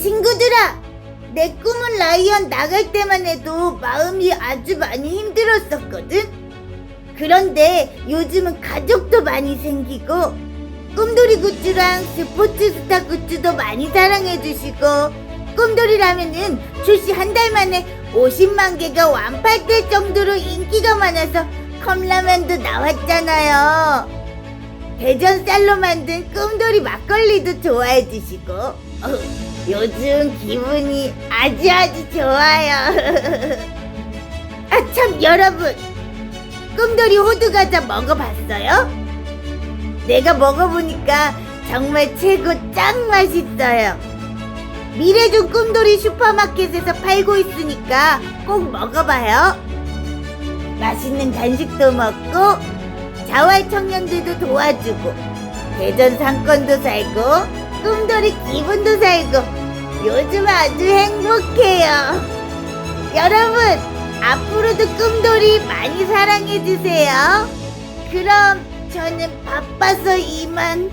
친구들아, 내 꿈은 라이언 나갈 때만 해도 마음이 아주 많이 힘들었었거든. 그런데 요즘은 가족도 많이 생기고 꿈돌이 굿즈랑 스포츠 스타 굿즈도 많이 사랑해주시고 꿈돌이라면은 출시 한 달 만에 50만 개가 완판될 정도로 인기가 많아서 컵라면도 나왔잖아요. 대전 쌀로 만든 꿈돌이 막걸리도 좋아해 주시고 어, 요즘 기분이 아주 아주 좋아요. 아 참 여러분 꿈돌이 호두 과자 먹어봤어요? 내가 먹어보니까 정말 최고 짱 맛있어요. 미래중 꿈돌이 슈퍼마켓에서 팔고 있으니까 꼭 먹어봐요. 맛있는 간식도 먹고 자활 청년들도 도와주고 대전 상권도 살고 꿈돌이 기분도 살고 요즘 아주 행복해요. 여러분 앞으로도 꿈돌이 많이 사랑해 주세요. 그럼 저는 바빠서 이만